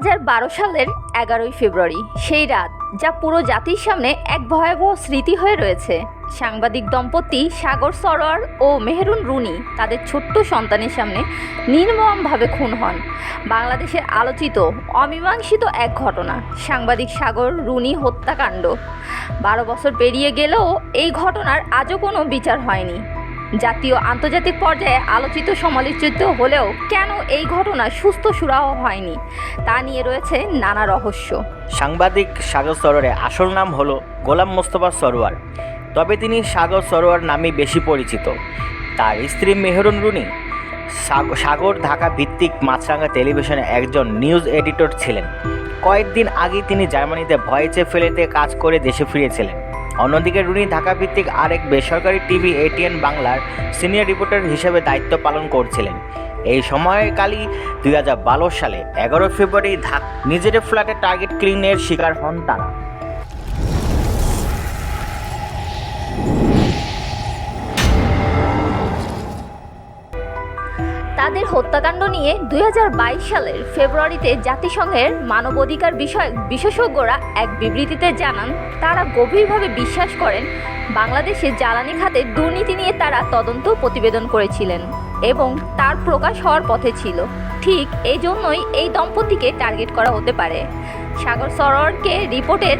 হাজার বারো সালের এগারোই ফেব্রুয়ারি, সেই রাত যা পুরো জাতির সামনে এক ভয়াবহ স্মৃতি হয়ে রয়েছে। সাংবাদিক দম্পতি সাগর সরোয়ার ও মেহরুন রুনি তাদের ছোট্ট সন্তানের সামনে নির্মমভাবে খুন হন। বাংলাদেশের আলোচিত, অমীমাংসিত এক ঘটনা, সাংবাদিক সাগর রুনি হত্যাকাণ্ড। বারো বছর পেরিয়ে গেলেও এই ঘটনার আজও কোনো বিচার হয়নি। জাতীয় আন্তর্জাতিক পর্যায়ে আলোচিত সমালোচিত হলেও কেন এই ঘটনা সুস্থ সুরাহ হয়নি? তা নিয়ে রয়েছে নানা রহস্য। সাংবাদিক সাগর সরোয়ারের আসল নাম হলো গোলাম মোস্তফা সরোয়ার। তবে তিনি সাগর সরোয়ার নামে বেশি পরিচিত। তার স্ত্রী মেহরুন রুনি। সাগ- সাগর ঢাকা ভিত্তিক মাছরাঙ্গা টেলিভিশনে একজন নিউজ এডিটর ছিলেন। কয়েকদিন আগে তিনি জার্মানিতে ভয়েসে ফেলেতে কাজ করে দেশে ফিরেছিলেন। অন্যদিকে রুনি ঢাকা ভিত্তিক আরেক বেসরকারি টিভি এটিএন বাংলার সিনিয়র রিপোর্টার হিসেবে দায়িত্ব পালন করছিলেন। এই সময়কালই দুই হাজার বারো সালে এগারো ফেব্রুয়ারি ধাক নিজের ফ্ল্যাটে টার্গেট ক্লিনের শিকার হন তারা। তাদের হত্যাকাণ্ড নিয়ে দুই হাজার বাইশ সালের ফেব্রুয়ারিতে জাতিসংঘের মানবাধিকার বিষয়ক বিশেষজ্ঞরা এক বিবৃতিতে জানান, তারা গভীরভাবে বিশ্বাস করেন বাংলাদেশে জ্বালানি খাতে দুর্নীতি নিয়ে তারা তদন্ত প্রতিবেদন করেছিলেন এবং তার প্রকাশ হওয়ার পথে ছিল। ঠিক এই জন্যই এই দম্পতিকে টার্গেট করা হতে পারে। সাগর সরোয়ারকে রিপোর্টের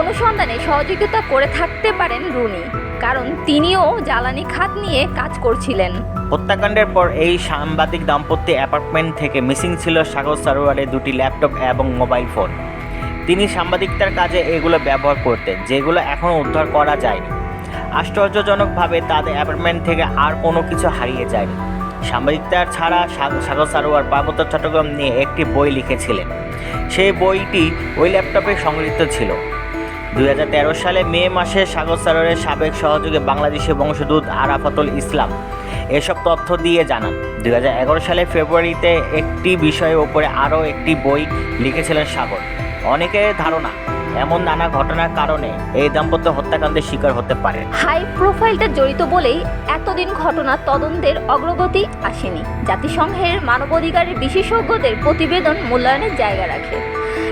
অনুসন্ধানে সহযোগিতা করে থাকতে পারেন রুনি, কারণ তিনিও জ্বালানি খাত নিয়ে কাজ করছিলেন। হত্যাকাণ্ডের পর এই সাংবাদিক দাম্পত্য অ্যাপার্টমেন্ট থেকে মিসিং ছিল সাগর সারোয়ারের দুটি ল্যাপটপ এবং মোবাইল ফোন। তিনি সাংবাদিকতার কাজে এগুলো ব্যবহার করতেন, যেগুলো এখনও উদ্ধার করা যায়নি। আশ্চর্যজনকভাবে তাদের অ্যাপার্টমেন্ট থেকে আর কোনো কিছু হারিয়ে যায়নি। সাংবাদিকতার ছাড়া সাগ- সাগর সারোয়ার পার্বত্য চট্টগ্রাম নিয়ে একটি বই লিখেছিলেন। সেই বইটি ওই ল্যাপটপে সংগৃহীত ছিল। দুই হাজার তেরো সালে মে মাসে সাগর সারোয়ারের সাবেক সহযোগী বাংলাদেশি বংশদূত আরাফাতুল ইসলাম এসব তথ্য দিয়ে জানান। দু হাজার এগারো সালে ফেব্রুয়ারিতে একটি বিষয়ের ওপরে আরও একটি বই লিখেছিলেন সাগর। অনেকের ধারণা, এমন নানা ঘটনার কারণে এই দাম্পত্য হত্যাকাণ্ডের শিকার হতে পারে। হাই প্রোফাইলটা জড়িত বলেই এতদিন ঘটনা তদন্তের অগ্রগতি আসেনি। জাতিসংঘের মানবাধিকারের বিশেষজ্ঞদের প্রতিবেদন মূল্যায়নের জায়গা রাখে।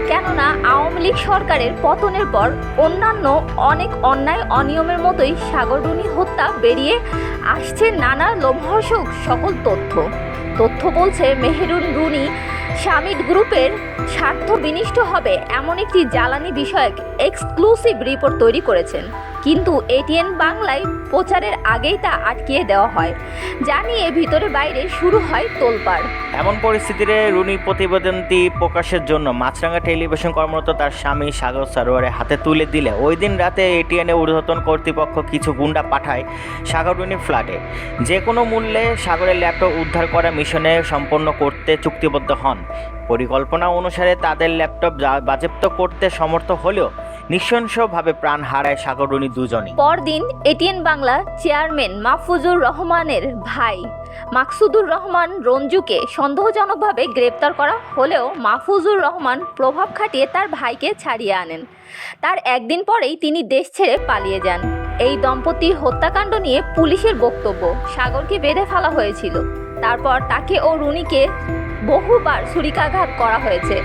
কেননা আওয়ামী লীগ সরকারের পতনের পর অন্যান্য অনেক অন্যায় অনিয়মের মতোই সাগরডুনি হত্যা বেরিয়ে আসছে নানা লোমহর্ষক সকল তথ্য। তথ্য বলছে মেহেরুন রুনি সামিট গ্রুপের স্বার্থ বিনিষ্ট হবে এমন একটি জ্বালানি বিষয়ক এক্সক্লুসিভ রিপোর্ট তৈরি করেছেন। কিন্তু এটিএন বাংলায় প্রচারের আগেই তা আটকিয়ে দেওয়া হয়, যা নিয়ে ভিতরে বাইরে শুরু হয় তোলপাড়। এমন পরিস্থিতিতে রুনি প্রতিবেদনটি প্রকাশের জন্য মাছরাঙ্গা টেলিভিশন কর্মরত তার স্বামী সাগর সারোয়ারের হাতে তুলে দিলে। ওই দিন রাতে এটিএনে ঊর্ধ্বতন কর্তৃপক্ষ কিছু গুন্ডা পাঠায় সাগর রুনির ফ্ল্যাটে। যে কোনো মূল্যে সাগরের ল্যাপটপ উদ্ধার করা মিশনে সম্পন্ন করতে চুক্তিবদ্ধ হন। পরিকল্পনা অনুসারে তাদের ল্যাপটপ বাজেপ্ত করতে সমর্থ হলেও নৃশংসভাবে প্রাণ হারায় সাগর রুনি দুজনই। পরদিন এটিএন বাংলা চেয়ারম্যান মাহফুজুর রহমানের ভাই মাকসুদুর রহমান রঞ্জুকে সন্দেহজনকভাবে গ্রেপ্তার করা হলেও মাহফুজুর রহমান প্রভাব খাটিয়ে তার ভাইকে ছাড়িয়ে আনেন। তার একদিন পরেই তিনি দেশ ছেড়ে পালিয়ে যান। এই দম্পতির হত্যাকাণ্ড নিয়ে পুলিশের বক্তব্য। সাগরকে বেঁধে ফেলা হয়েছিল। তারপর তাকে ও রুনিকে বহুবার ছুরিকাঘাত করা হয়েছে।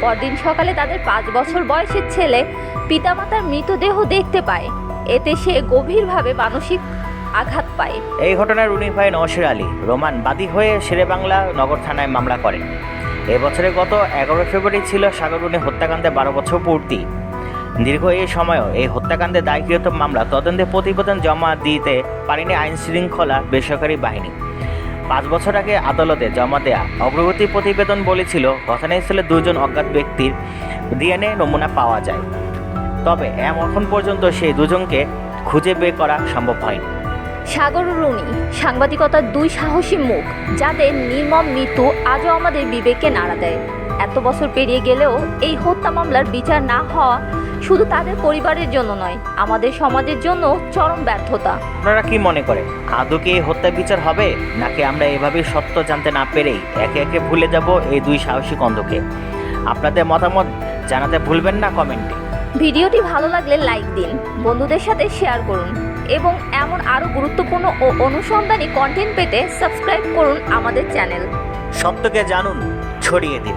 পরদিন সকালে তাদের পাঁচ বছর বয়সের ছেলে পিতামাতার মৃতদেহ দেখতে পায়। এতে সে গভীরভাবে মানসিক আঘাত পায়। এই ঘটনায় রুনি ভাই নওশির আলী, রোমান বাদী হয়ে শেরেবাংলা নগর থানায় মামলা করেন। এবছরের গত এগারো ফেব্রুয়ারি ছিল সাগর রুনি হত্যাকাণ্ডে বারো বছর পূর্তি। দীর্ঘ এই সময়ও এই হত্যাকাণ্ডে দায়কৃত মামলা তদন্তে প্রতিবেদন জমা দিতে পারেনি আইন শৃঙ্খলা বেসরকারি বাহিনী। পাঁচ বছর আগে আদালতে জমা দেয়া অগ্রগতি প্রতিবেদন বলেছিল, ঘটনাস্থলে দুজন অজ্ঞাত ব্যক্তির ডিএনএ নমুনা পাওয়া যায়। তবে এখন পর্যন্ত সেই দুজনকে খুঁজে বের করা সম্ভব হয়নি। সাগর রুনি সাংবাদিকতার দুই সাহসী মুখ যাদের নির্মম মৃত্যু আজও আমাদের বিবেককে নাড়া দেয়। এত বছর পেরিয়ে গেলেও এই হত্যা মামলার বিচার না হওয়া শুধু তাদের পরিবারের জন্য নয় আমাদের সমাজের জন্য চরম ব্যর্থতা। আপনারা কি মনে করেন আদৌ কি এই হত্যা বিচার হবে নাকি আমরা এভাবে সত্য জানতে না পেরেই একে একে ভুলে যাব এই দুই সাহসী অন্ধকে আপনাদের মতামত জানাতে ভুলবেন না কমেন্টে। ভিডিওটি ভালো লাগলে লাইক দিন, বন্ধুদের সাথে শেয়ার করুন এবং এমন আরও গুরুত্বপূর্ণ ও অনুসন্ধানী কন্টেন্ট পেতে সাবস্ক্রাইব করুন আমাদের চ্যানেল সত্যকে জানুন, ছড়িয়ে দিন।